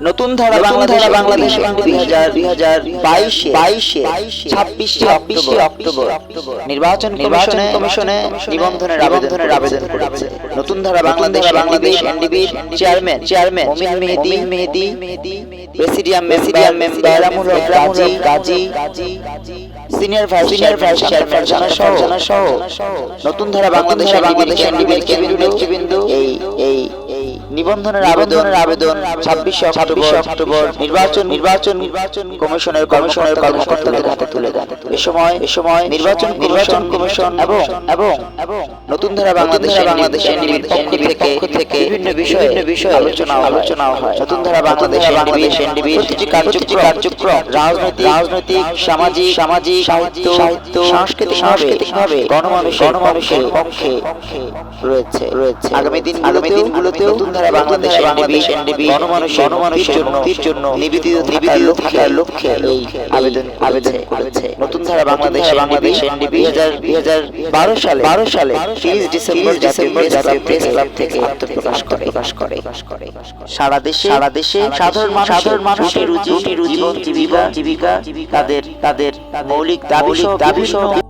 নতুন ধারা বাংলাদেশ বাংলাদেশ দুই হাজার দুই হাজার বাইশে বাইশে ছাব্বিশে ছাব্বিশে অক্টোবর। নির্বাচন নির্বাচন কমিশনে নিবন্ধনের আবেদনের আবেদন করেছে। Notun Dhara Bangladesh Bangladesh NDB chairman chairman Momin Mehedi Mehedi presidium member Gazi senior vice senior vice chairman জানা সহ। নতুন ধারা বাংলাদেশ বাংলাদেশ এনডিবি নেতৃবৃন্দ নিবন্ধনের আবেদনের আবেদন ছাব্বিশে অক্টোবর অক্টোবর নির্বাচন নির্বাচন নির্বাচন কমিশনের কমিশনের কর্মকর্তাদের হাতে তুলে দেন। এ সময় এ সময় নির্বাচন নির্বাচন কমিশন এবং এবং এবং নতুন ধারা বাংলাদেশ বাংলাদেশ এনডিবির পক্ষ থেকে বিভিন্ন বিষয়ে বিষয়ে আলোচনা আলোচনা হয়। নতুন ধারা বাংলাদেশ বাংলাদেশ এনডিবি কার্যক্রম রাজনৈতিক রাজনৈতিক সামাজিক সামাজিক সাহিত্য সাহিত্য সাংস্কৃতিক সাংস্কৃতিক ভাবে গণমানুষের গণমানুষের পক্ষে রয়েছে। রয়েছে। আগামী দিন আগামী দিনগুলোতে নতুন ধারা বাংলাদেশ গণমানুষের গণমানুষের জন্য জন্য নিবেদিত নিবেদিত থাকার লক্ষ্যে এই আবেদন আবেদন করেছে। নতুন ধারা বাংলাদেশ বাংলাদেশ এনডিবি দুই হাজার বারো সালে বারো সালে তিরিশ ডিসেম্বর জাতীয় প্রেস ক্লাব থেকে আত্মপ্রকাশ করে। প্রকাশ করে। সারা দেশে সারা দেশে সাধারণ সাধারণ মানুষের রুজি রুজি জীবন জীবিকা জীবিকা তাদের তাদের মৌলিক দাবি দাবি সহ